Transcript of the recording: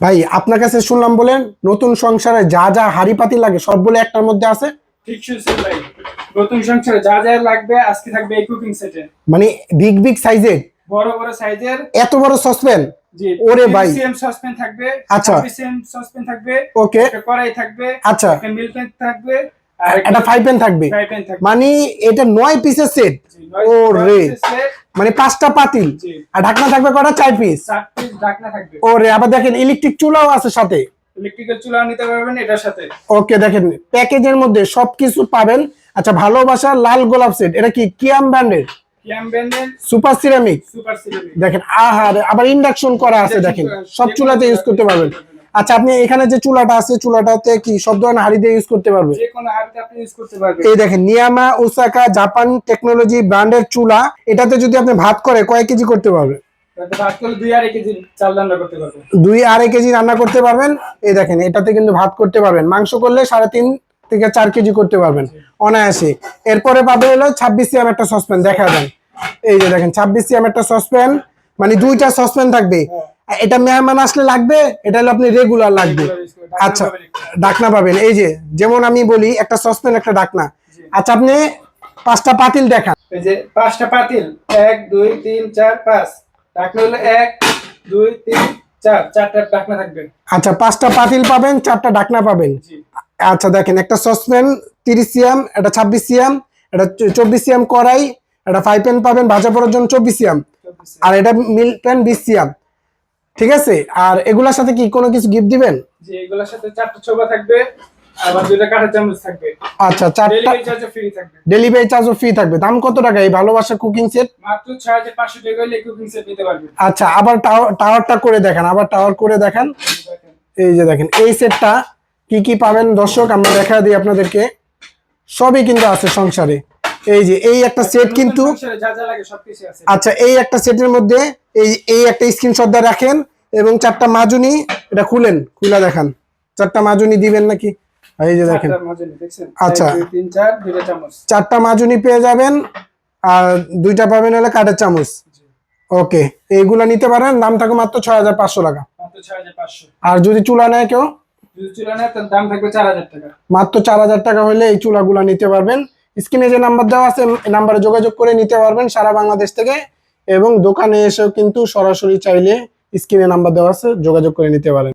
ভাই আপনার কাছে শুনলাম বলেন নতুন সংসারে যা যা হাড়ি পাতি লাগে সব বলে একটার মধ্যে আছে? ঠিক শুনছেন ভাই। নতুন সংসারে যা যা লাগবে আজকে থাকবে এই কুকিং সেটে মানে বিগ বিগ সাইজের বড় বড় সাইজের এত বড় সসপ্যান ওরে ভাই। সিএম সসপেন থাকবে আচ্ছা। সিএম সসপেন থাকবে ওকে। একটা কড়াই থাকবে আচ্ছা। একটা প্যান থাকবে আর একটা ফ্রাই প্যান থাকবে। মানে এটা নয় পিসের সেট জি, মানে পাঁচটা পাতিল। আর ঢাকনা থাকবে কটা চার পিস ঢাকনা থাকবে। ও রে আবার দেখেন ইলেকট্রিক চুলাও আছে সাথে। ইলেকট্রিক্যাল চুলা নিতে পারবেন এটার সাথে। ওকে দেখেন প্যাকেজের মধ্যে সবকিছু পাবেন। আচ্ছা ভালোবাসা লাল গোলাপ সেট এটা কি কিয়াম ব্র্যান্ডের? Super ceramic. Super ceramic. দেখেন আহার আবার ইন্ডাকশন করা আছে দেখেন। সব চুলাতে ইউজ করতে পারবেন। আচ্ছা আপনি এখানে যে চুলাটা আছে চুলাটাতে কি সব ধরনের হাড়ি দিয়ে ইউজ করতে পারবেন যে কোনো হাড়িতে আপনি ইউজ করতে পারবেন। এই দেখেন নিয়ামা ওসাকা জাপান টেকনোলজি ব্র্যান্ডের চুলা এটাতে যদি আপনি ভাত করে কয় কেজি করতে পারবেন? তাতে ভাত করলে দুই আড়াই কেজি রান্না করতে পারবেন। দুই আড়াই কেজি রান্না করতে পারবেন। এই দেখেন এটাতে কিন্তু ভাত করতে পারবেন। মাংস করলে সাড়ে তিন থেকে চার কেজি করতে পারবেন অনায়াসে। এরপরে পাবে হলো ছাব্বিশ সিএম একটা সসপ্যান দেখা দেন এই যে দেখেন ছাব্বিশ সিএম একটা সসপ্যান মানে দুইটা সসপ্যান থাকবে। এটা মেহমান আসলে লাগবে এটা হলো আপনি রেগুলার লাগবে। আচ্ছা ডাকনা পাবেন। এই যে যেমন আমি বলি একটা সসপ্যান একটা ডাকনা। আচ্ছা আপনি পাঁচটা পাতিল দেখান। এই যে পাঁচটা পাতিল। এক দুই তিন চার পাঁচ। ডাকনা হলো এক দুই তিন চার। চারটা ঢাকনা থাকবে। আচ্ছা পাঁচটা পাতিল পাবেন চারটা ডাকনা পাবেন। আচ্ছা দেখেন একটা সসপ্যান তিরিশ সিএম একটা ছাব্বিশ সিএম এটা চব্বিশ সিএম কড়াই একটা ফ্রাই প্যান পাবেন ভাজা পড়ার জন্য চব্বিশ সিএম আর এটা মিল প্যান বিশ সিএম ঠিক আছে? আর এগুলোর সাথে কি কোনো কিছু গিফট দিবেন? যে এগুলোর সাথে চারটা ছোবা থাকবে আবার দুইটা কাঁটা চামচ থাকবে। আচ্ছা চারটা ডেলিভারি চার্জ ফ্রি থাকবে। ডেলিভারি চার্জও ফ্রি থাকবে। দাম কত টাকা? এই ভালোবাসা কুকিং সেট মাত্র ছয় হাজার পাঁচশো টাকা হলে কুকিং সেট নিতে পারবেন। আচ্ছা আবার টাওয়ার টাওয়ারটা করে দেখান আবার টাওয়ার করে দেখান। এই যে দেখেন এই সেটটা কি কি পাবেন? দর্শক আমরা দেখা দিই আপনাদেরকে। সবই কিন্তু আছে সংসারে। এই যে এই একটা সেট কিন্তু আচ্ছা এই একটা সেটের মধ্যে এই এই একটা স্ক্রিনশট দিয়ে রাখেন। এবং চারটা মাজুনি এটা খুলেন খুলে দেখান। চারটা মাজুনি দিবেন নাকি? এই যে দেখেন? আচ্ছা। চারটা মাজুনি পেয়ে যাবেন আর দুইটা পাবেন হলে কাঠের চামচ। ওকে এইগুলা নিতে পারেন দাম থাকে মাত্র ছয় হাজার পাঁচশো টাকা। আর যদি চুলা নেয় কেউ? মাত্র চার হাজার টাকা হলে এই চুলাগুলা নিতে পারবেন। স্ক্রিনে যে নাম্বার দেওয়া আছে এই নাম্বারে যোগাযোগ করে নিতে পারবেন সারা বাংলাদেশ থেকে। এবং দোকানে এসেও কিন্তু সরাসরি চাইলে স্ক্রিনে নাম্বার দেওয়া আছে যোগাযোগ করে নিতে পারেন।